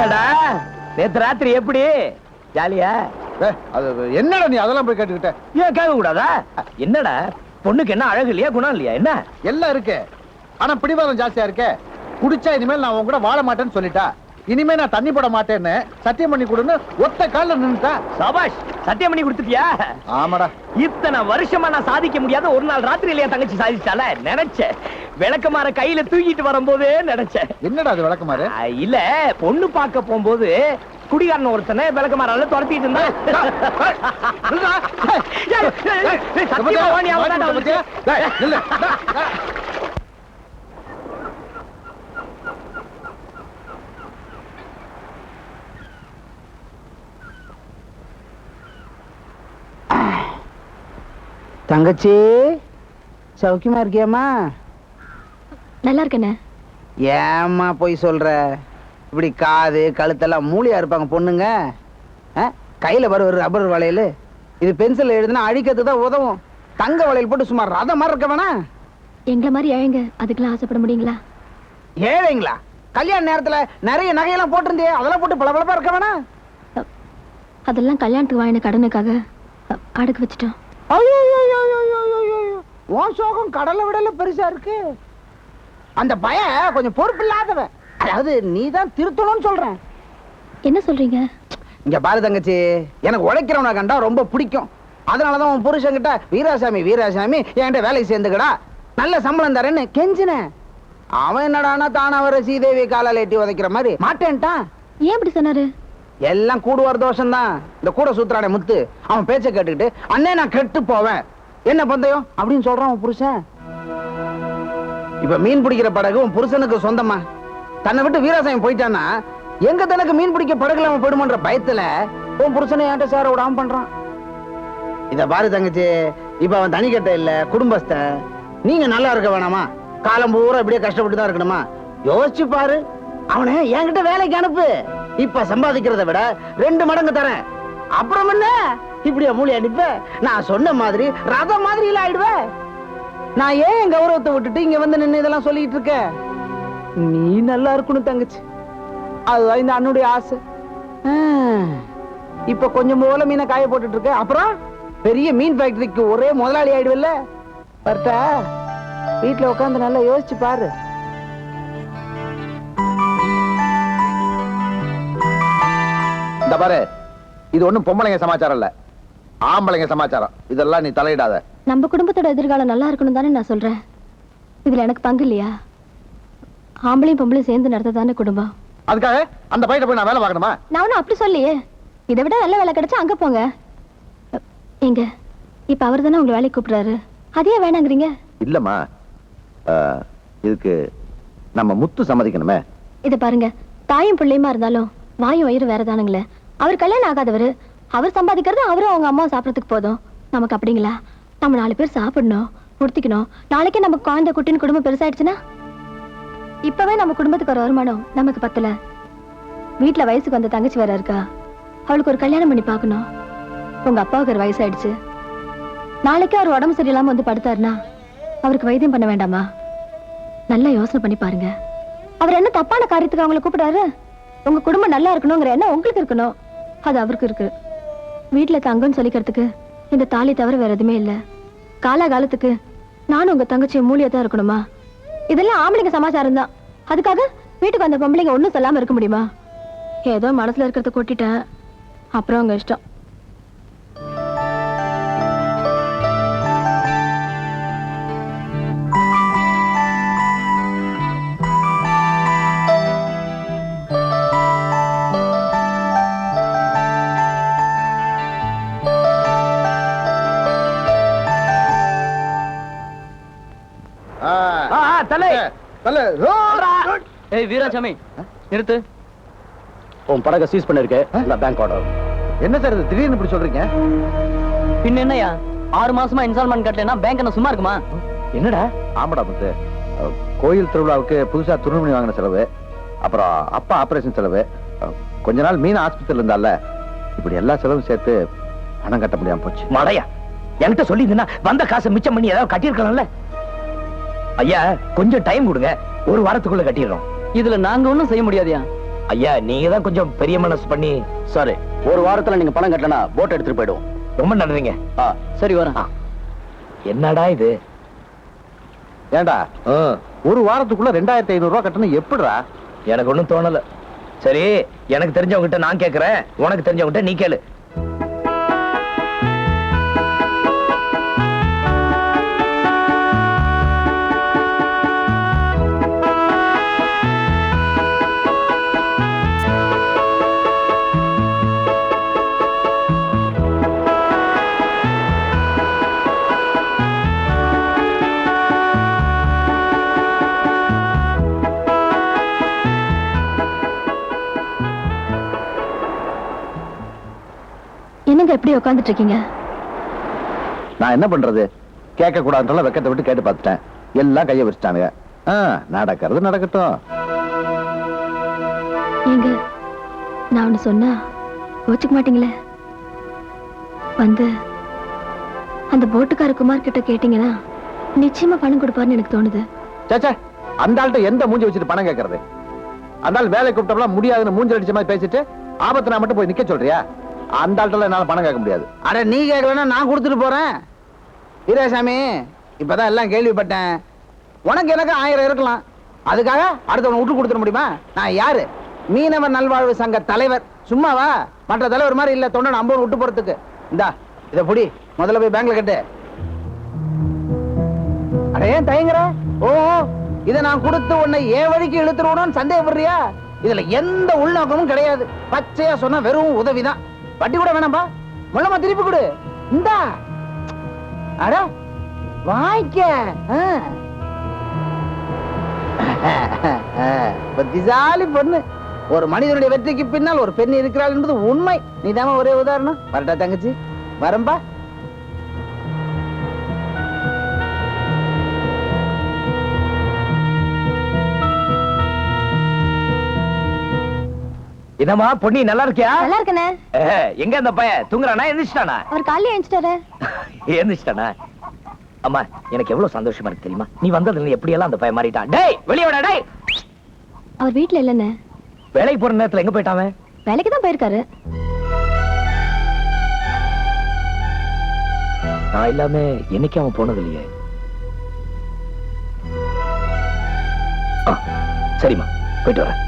என்னடா? நேத்து ராத்திரி எப்படி? ஜாலியா? என்னடா நீ அதெல்லாம் போய் கேட்டுக்கிட்ட? ஏன் கேட்க கூடாதா என்னடா? பொண்ணுக்கு என்ன அழகு இல்லையா குணம் இல்லையா என்ன? எல்லாம் இருக்கு. ஆனா பிடிவாதம் ஜாஸ்தியா இருக்கே. குடிச்சா இனிமேல் நான் உன் கூட வாழ மாட்டேன்னு சொல்லிட்டா. இனிமே நான் தண்ணி போட மாட்டேன்னு சத்தியம் பண்ணி கொடுன்னு ஒத்த கால்ல நின்னுட்டா. சபாஷ் சத்தியம் பண்ணி கொடுத்துட்டியா? ஆமாடா. இத்தனை வருஷமா நான் சாதிக்க முடியாத ஒரு நாள் ராத்திரியில என் தங்கச்சி சாதிச்சால நினைச்சேன். விளக்கமாற கையில தூக்கிட்டு வரும்போதே நினைச்சேன். என்னடா அது விளக்கமாறு? இல்ல பொண்ணு பார்க்க போகும்போது குடிகாரன் ஒருத்தனை விளக்கமாறால துரத்திட்டு இருந்தான் ஏய், ஏய், ஏய், ஏய், சத்தியமா வா, நீ அவன் தான்டா வந்து. டேய், நில்லு. டேய், டேய். தங்கச்சி சௌக்கியமா இருக்கியாம்மா? நல்லா இருக்கேண்ணே ஏம்மா போய் சொல்ற? இப்படி காது கழுத்தெல்லாம் மூலியா இருப்பாங்க பொண்ணுங்க? கையில வர ஒரு ரப்பர் வளையல். இது பென்சில் எழுதுனா அழிக்கிறதுக்கு தான் உதவும். தங்க வளையல் போட்டு சும்மா ரத மாதிரி இருக்க வேணா. எங்களை மாதிரி ஏழைங்க அதுக்கெல்லாம் ஆசைப்பட முடியுங்களா? ஏழைங்களா? கல்யாண நேரத்துல நிறைய நகையெல்லாம் போட்டிருந்தியே அதெல்லாம் போட்டு பளபளப்பா இருக்க வேணா. அதெல்லாம் கல்யாணத்துக்கு வாங்கின கடனுக்காக அடகு வச்சுட்டோம். ஐயோ, உன் சோகம் கடலை விடல பெருசா இருக்கு அந்த பய கொஞ்சம் பொறுப்பு இல்லாதவன் அதாவது நீ தான் திருத்தணும்னு சொல்றேன் என்ன சொல்றீங்க இங்க பாரு தங்கச்சி எனக்கு உழைக்கிறவனை கண்டா ரொம்ப பிடிக்கும் அதனாலதான் உன் புருஷன்கிட்ட வீராசாமி வீராசாமி என்கிட்ட வேலைக்கு சேர்ந்துக்கடா நல்ல சம்பளம் தரேன்னு கெஞ்சினேன் அவன் என்னடானா தானா வர சீதேவி காலால் எட்டி உதைக்கிற மாதிரி மாட்டேன்ட்டான் ஏன் இப்படி சொன்னாரு எல்லாம் கூடுவார் தோஷம்தான். இந்த கூட சூத்திராடை முத்து அவன் பேச்ச கேட்டுக்கிட்டு அண்ணே நான் கெட்டு போவேன். என்ன பந்தயம் அப்படின்னு சொல்றான் உன் புருஷன். இப்ப மீன் பிடிக்கிற படகு உன் புருஷனுக்கு சொந்தமா? தன்னை விட்டு வீராசாமி போயிட்டான்னா எங்க தனக்கு மீன் பிடிக்க படகுல அவன் போயிடுமன்ற பயத்துல உன் புருஷனை என்கிட்ட சேர விடாம பண்றான்? இத பாரு தங்கச்சி இப்ப அவன் தனி கட்ட இல்ல குடும்பஸ்த நீங்க நல்லா இருக்க வேணாமா? காலம் பூரா இப்படியே கஷ்டப்பட்டு தான் இருக்கணுமா? யோசிச்சு பாரு. அவனை என்கிட்ட வேலைக்கு அனுப்பு. இப்ப சம்பாதிக்கிறதை விட ரெண்டு மடங்கு தரேன். அப்புறம் என்ன? இப்படியா மூலி அனுப்ப நான் சொன்ன மாதிரி ரத மாதிரி இல்ல ஆயிடுவேன். நான் ஏன் என் கௌரவத்தை விட்டுட்டு இங்க வந்து நின்று இதெல்லாம் சொல்லிட்டு இருக்க? நீ நல்லா இருக்கணும் தங்கச்சி. அதுதான் இந்த அண்ணுடைய ஆசை. இப்ப கொஞ்சம் போல மீனை காய போட்டுட்டு இருக்க. அப்புறம் பெரிய மீன் ஃபேக்டரிக்கு ஒரே முதலாளி ஆயிடுவல்ல. பர்த்தா வீட்டுல உட்காந்து நல்லா யோசிச்சு பாரு. பாரு இது ஒண்ணும் பொம்பளைங்க சமாச்சாரம் இல்ல. ஆம்பளைங்க சமாச்சாரம். இதெல்லாம் நீ தலையிடாத. நம்ம குடும்பத்தோட எதிர்காலம் நல்லா இருக்கணும் தானே நான் சொல்றேன். இதுல எனக்கு பங்கு இல்லையா? ஆம்பளையும் பொம்பளையும் சேர்ந்து நடத்த தானே குடும்பம். அதுக்காக அந்த பையனை போய் நான் வேலை பார்க்கணுமா? நான் ஒன்றும் அப்படி சொல்லியே இதை விட நல்ல வேலை கிடைச்சா அங்க போங்க. எங்க? இப்ப அவர் தானே உங்களை வேலைக்கு கூப்பிடுறாரு. அதையே வேணாங்கிறீங்க? இல்லம்மா. இதுக்கு நம்ம முத்து சம்மதிக்கணுமே. இத பாருங்க. தாயும் பிள்ளையுமா இருந்தாலும் வாயும் வயிறு வேற தானுங்களே அவர் கல்யாணம் ஆகாதவர். அவர் சம்பாதிக்கிறது அவரும் அவங்க அம்மா சாப்பிட்றதுக்கு போதும். நமக்கு அப்படிங்களா? நம்ம நாலு பேர் சாப்பிடணும் உடுத்திக்கணும். நாளைக்கே நம்ம குழந்தை குட்டின்னு குடும்பம் பெருசாயிடுச்சுன்னா? இப்பவே நம்ம குடும்பத்துக்கு ஒரு வருமானம் நமக்கு பத்தல. வீட்டில் வயசுக்கு வந்த தங்கச்சி வேற இருக்கா? அவளுக்கு ஒரு கல்யாணம் பண்ணி பார்க்கணும். உங்க அப்பாவுக்கு ஒரு வயசாயிடுச்சு. நாளைக்கே அவர் உடம்பு சரியில்லாம வந்து படுத்தாருன்னா அவருக்கு வைத்தியம் பண்ண வேண்டாமா? நல்லா யோசனை பண்ணி பாருங்க. அவர் என்ன தப்பான காரியத்துக்கு அவங்கள கூப்பிடாரு உங்க குடும்பம் நல்லா இருக்கணுங்கிற என்ன உங்களுக்கு இருக்கணும். அது அவருக்கு இருக்கு. வீட்டுல தங்கன்னு சொல்லிக்கிறதுக்கு இந்த தாலி தவிர வேற எதுவுமே இல்ல. காலாகாலத்துக்கு நானும் உங்க தங்கச்சி மூலியா தான் இருக்கணுமா? இதெல்லாம் ஆம்பளைங்க சமாச்சாரம் தான். அதுக்காக வீட்டுக்கு வந்த பொம்பளைங்க ஒன்றும் சொல்லாம இருக்க முடியுமா? ஏதோ மனசுல இருக்கிறத கொட்டிட்டேன். அப்புறம் உங்க இஷ்டம். தலை. தலை. ஏய் வீராசாமி நிறுத்து. உன் படகை சீஸ் பண்ணிருக்கேன் நான் பேங்க் ஆர்டர் என்ன சார் இது? திடீர்னு இப்படி சொல்றீங்க? பின்ன என்னய்யா ஆறு மாசமா இன்ஸ்டால்மெண்ட் கட்டலைன்னா பேங்க் என்ன சும்மா இருக்குமா? என்னடா? ஆமாடா முத்து கோயில் திருவிழாவுக்கு புதுசா துணிமணி வாங்கின செலவு அப்புறம் அப்பா ஆபரேஷன் செலவு கொஞ்ச நாள் மீன் ஆஸ்பத்திரியில் இருந்தால இப்படி எல்லா செலவும் சேர்த்து பணம் கட்ட முடியாம போச்சு. மழையா என்கிட்ட சொல்லியிருந்தா வந்த காசை மிச்சம் பண்ணி ஏதாவது கட்டியிருக்கலாம்ல? ஐயா கொஞ்சம் டைம் கொடுங்க. ஒரு வாரத்துக்குள்ள கட்டிடுறோம். இதுல நாங்க ஒண்ணும் செய்ய முடியாதுயா? ஐயா நீங்க தான் கொஞ்சம் பெரிய மனசு பண்ணி சாரி ஒரு வாரத்துல நீங்க பணம் கட்டலனா போட் எடுத்துட்டு போயிடுவோம். ரொம்ப நன்றிங்க. சரி வரேன். என்னடா இது? ஏண்டா ஒரு வாரத்துக்குள்ள ரெண்டாயிரத்தி ஐநூறு ரூபாய் கட்டணும் எப்படிடா? எனக்கு ஒண்ணும் தோணல. சரி எனக்கு தெரிஞ்சவங்கிட்ட நான் கேக்குறேன். உனக்கு தெரிஞ்சவங்கிட்ட நீ கேளு. என்னங்க எப்படி உட்காந்துட்டு இருக்கீங்க? நான் என்ன பண்றது? கேட்க கூடாதுன்ற வெக்கத்தை விட்டு கேட்டு பார்த்துட்டேன். எல்லாம் கையை வச்சுட்டானுங்க ஆ, நடக்கிறது நடக்கட்டும். ஏங்க நான் ஒண்ணு சொன்னா கோச்சுக்க மாட்டீங்களே? வந்து அந்த போட்டுக்கார குமார் கிட்ட கேட்டீங்கன்னா நிச்சயமா பணம் கொடுப்பாருன்னு எனக்கு தோணுது. சேச்சே அந்த ஆள்கிட்ட எந்த மூஞ்சி வச்சுட்டு பணம் கேட்கறது? அந்த ஆள் வேலை கூப்பிட்டோம்லாம் முடியாதுன்னு மூஞ்சி அடிச்ச மாதிரி பேசிட்டு ஆபத்து நான் மட்டும் போய் நிக்க சொல்றியா? அந்த ஆள்கிட்ட என்னால பணம் கேட்க முடியாது. அட நீ கேட்கலன்னா நான் கொடுத்துட்டு போறேன். வீராசாமி இப்பதான் எல்லாம் கேள்விப்பட்டேன். உனக்கு எனக்கு ஆயிரம் இருக்கலாம். அதுக்காக அடுத்தவனை விட்டு கொடுத்துட முடியுமா? நான் யாரு? மீனவர் நல்வாழ்வு சங்க தலைவர். சும்மாவா? மற்ற தலைவர் மாதிரி இல்ல தொண்டை ஐம்பது விட்டு போறதுக்கு. இந்தா இத புடி முதல்ல போய் பேங்க்ல கட்டு. அட ஏன் தயங்குற? ஓ இதை நான் கொடுத்து உன்னை ஏன் வழிக்கு இழுத்துருவணும்னு சந்தேகப்படுறியா? இதுல எந்த உள்நோக்கமும் கிடையாது. பச்சையா சொன்னா வெறும் உதவிதான். வட்டி கூட வேணாம்பா. முள்ளமா திருப்பி கொடு. இந்தா. அட வாய்க்க. புத்திசாலி பொண்ணு. ஒரு மனிதனுடைய வெற்றிக்கு பின்னால் ஒரு பெண் இருக்கிறாள் என்பது உண்மை. நீதாம ஒரே உதாரணம். வரட்டா தங்கச்சி. வரம்பா. என்னம்மா பொன்னி நல்லா இருக்கியா? நல்லா இருக்கனே. எங்க அந்த பையன்? தூங்குறானா எந்திரிச்சிட்டானா? அவர் காலையில எழுந்துட்டாரு எந்திரிச்சிட்டானா? அம்மா எனக்கு எவ்வளவு சந்தோஷமா இருக்கு தெரியுமா? நீ வந்ததுல எப்படி எல்லாம் அந்த பையன் மாறிட்டான்? டேய் வெளிய வாடா டேய்! அவர் வீட்ல இல்லைண்ணே. வேலைக்கு போற நேரத்துல எங்க போயிட்டான் அவன்? வேலைக்கு தான் போயிருக்காரு. நான் இல்லாம என்னைக்கு அவன் போனது இல்லையே? சரிம்மா போயிட்டு வரேன்.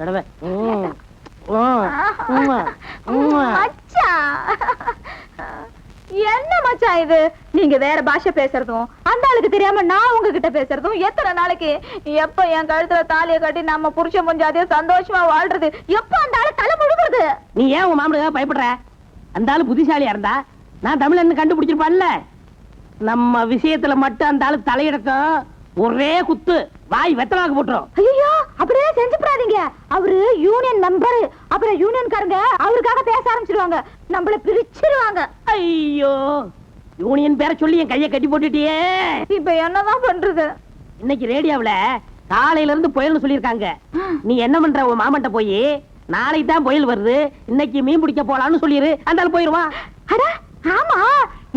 தடவை. என்ன மச்சான் இது? நீங்க வேற பாஷை பேசுறதும் அந்த ஆளுக்கு தெரியாம நான் உங்ககிட்ட பேசுறதும் எத்தனை நாளைக்கு எப்ப என் கழுத்துல தாலிய கட்டி நம்ம புருஷன் முஞ்சாதே சந்தோஷமா வாழ்றது? எப்ப அந்த ஆளு தலை முழுகுறது? நீ ஏன் உன் மாமனுக்காக பயப்படுற? அந்த ஆளு புத்திசாலியா இருந்தா? நான் தமிழன் கண்டுபிடிச்சிருப்பான்ல. நம்ம விஷயத்துல மட்டும் அந்த ஆளு தலையிடட்டும் ஒரே குத்து. வாய் வெத்தலாக்கு போட்டுரும் ஐயோ அப்படியே செஞ்சுப்படாதீங்க. அவரு யூனியன் மெம்பர் அப்புறம் யூனியன்காரங்க அவருக்காக பேச ஆரம்பிச்சிருவாங்க. நம்மள பிரிச்சிருவாங்க. ஐயோ யூனியன் பேரை சொல்லி என் கையை கட்டி போட்டுட்டியே. இப்ப என்னதான் பண்றது? இன்னைக்கு ரேடியோவுல காலையில இருந்து புயல்னு சொல்லியிருக்காங்க. நீ என்ன பண்ற உன் மாமன்ட்ட போய் நாளைக்கு தான் புயல் வருது. இன்னைக்கு மீன் பிடிக்க போலான்னு சொல்லிரு அந்த போயிருவான் அட ஆமா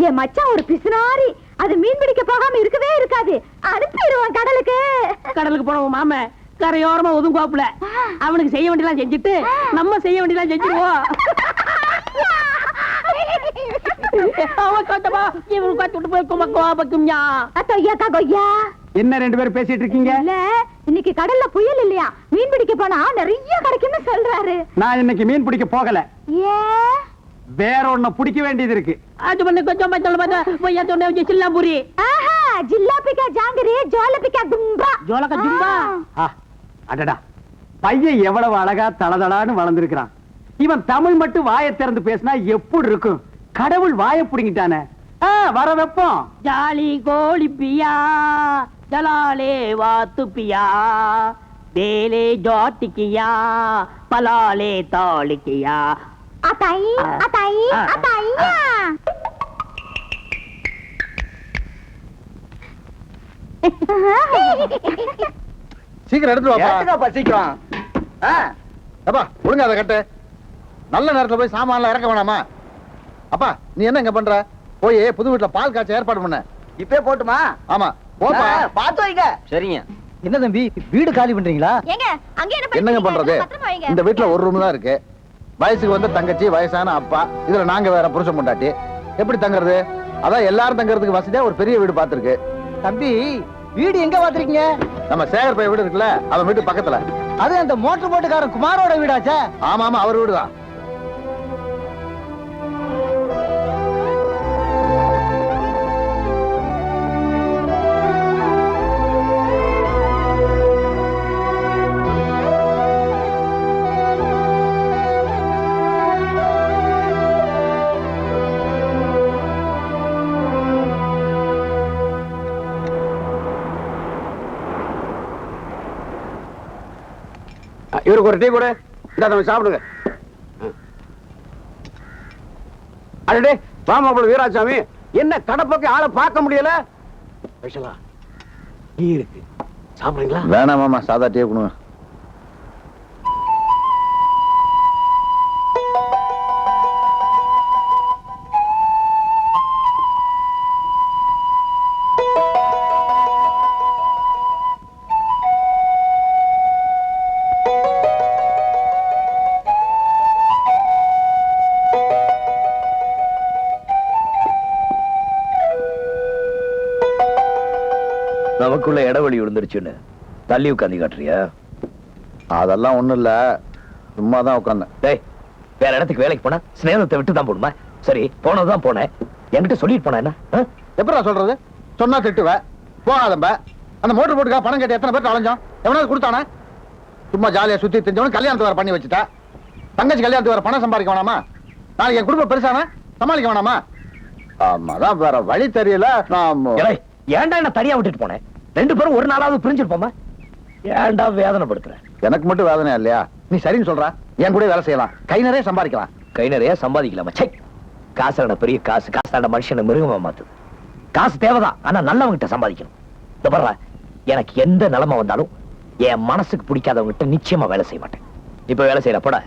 என் மச்சான் ஒரு பிசுனாரி. அது மீன் பிடிக்க போகாம இருக்கவே இருக்காது. அனுப்பிடுவான் கடலுக்கு. கடலுக்கு போன உன் மாமன் கரையோரமா ஒதுங்குவாப்புல அவனுக்கு செய்ய வேண்டியலாம் செஞ்சுட்டு நம்ம செய்ய வேண்டியலாம் செஞ்சுருவோம். என்ன ரெண்டு பேரும் பேசிட்டு இருக்கீங்க? இல்ல இன்னைக்கு கடல்ல புயல் இல்லையா? மீன் பிடிக்க போனா நிறைய கிடைக்கும்னு சொல்றாரு. நான் இன்னைக்கு மீன் பிடிக்க போகல. ஏ? வேற ஒண்ணு பிடிக்க வேண்டியது இருக்கு. அது பண்ணு கொஞ்சம் மஞ்சள் பார்த்தா பொய்யா சொன்ன வச்சு சில்லாம்பூரி. ஆஹா ஜில்லாபிக்கா ஜாங்கிரி ஜோலபிக்கா தும்பா. ஜோலக்க ஜும்பா ஆ, அடடா. பையன் எவ்வளவு அழகா தளதளான்னு வளர்ந்திருக்கிறான். இவன் தமிழ் மட்டும் வாயை திறந்து பேசினா எப்படி இருக்கும்? கடவுள் வாயை புடுங்கிட்டானே. ஆ, வர வைப்போம். ஜாலி கோழி பியா ஜலாலே வாத்து பியா தேலே ஜாட்டிக்கியா பலாலே தாளிக்கியா அத்தாயி அத்தாயி அத்தாயியா சீக்கிரம் எடுத்து வாப்பா. ஏத்துக்கப்பா சீக்கிரம். அப்பா ஒழுங்கா அதை கட்டு. நல்ல நேரத்துல போய் சாமான்லாம் இறக்க வேணாமா? அப்பா நீ என்ன இங்க பண்ற? போய் புது வீட்டுல பால் காய்ச்ச ஏற்பாடு பண்ண. இப்பே போட்டுமா? ஆமா போப்பா. ஆ, பார்த்து வைங்க. சரிங்க. என்ன தம்பி வீடு காலி பண்றீங்களா? ஏங்க அங்க என்ன என்னங்க பண்றது. இந்த வீட்டுல ஒரு ரூம் தான் இருக்கு. வயசுக்கு வந்த தங்கச்சி வயசான அப்பா இதுல நாங்க வேற புருஷன் பொண்டாட்டி. எப்படி தங்குறது? அதான் எல்லாரும் தங்குறதுக்கு வசதியா ஒரு பெரிய வீடு பார்த்திருக்கு. தம்பி வீடு எங்க பாத்திருக்கீங்க நம்ம சேகர் பைய வீடு இருக்குல்ல அவன் வீட்டு பக்கத்துல. அது அந்த மோட்டர் போட்டுக்காரன் குமாரோட வீடாச்சே? ஆமா ஆமா அவர் வீடுதான். இவருக்கு ஒரு டீ கூட. இந்த நம்ம சாப்பிடுங்க. அடடே வாமாப்பிள்ள வீராசாமி. என்ன கடப்பக்கம் ஆளை பார்க்க முடியல? ஸ்பெஷலா டீ இருக்கு. சாப்பிடுறீங்களா? வேணாம் மாமா சாதா டீ கொடுங்க. நமக்குள்ள இடைவெளி விழுந்துருச்சுன்னு தள்ளி உட்காந்து காட்டுறியா? அதெல்லாம் ஒண்ணும் இல்ல. சும்மா தான் உட்காந்தேன் டேய் வேற இடத்துக்கு வேலைக்கு போனா ஸ்நேகத்தை விட்டு தான் போடுமா சரி போனதுதான் போனேன். என்கிட்ட சொல்லிட்டு போனா என்ன? எப்படா சொல்றது? சொன்னா திட்டுவ போகாதம்ப. அந்த மோட்டர் போட்டுக்கா பணம் கேட்டு எத்தனை பேர் அலைஞ்சோம்? எவனாவது கொடுத்தானே? சும்மா ஜாலியா சுத்தி தெரிஞ்சவன கல்யாணத்தை வேற பண்ணி வச்சுட்டா. தங்கச்சி கல்யாணத்துக்கு வேற பணம் சம்பாதிக்க வேணாமா? நாளைக்கு என் குடும்பம் பெருசானா? சமாளிக்க வேணாமா? ஆமா அதான் வேற வழி தெரியல. நான் ஏன்டா என்ன தனியா விட்டுட்டு போனேன் ரெண்டு பேரும் ஒரு நாளாவது பிரிஞ்சிருப்போமா? ஏன்டா வேதனைப்படுத்துற? எனக்கு மட்டும் வேதனை இல்லையா? நீ சரின்னு சொல்ற. என் கூட வேலை செய்யலாம். கை நிறைய சம்பாதிக்கலாம். கை நிறைய சம்பாதிக்கலாமா? சை காசான பெரிய காசு. காசான மனுஷனை மிருகமா மாத்துது. காசு தேவைதான். ஆனா நல்லவங்கிட்ட சம்பாதிக்கணும். இந்த எனக்கு எந்த நிலைமை வந்தாலும் என் மனசுக்கு பிடிக்காதவங்கிட்ட நிச்சயமா வேலை செய்ய மாட்டேன். இப்ப வேலை செய்யற போட.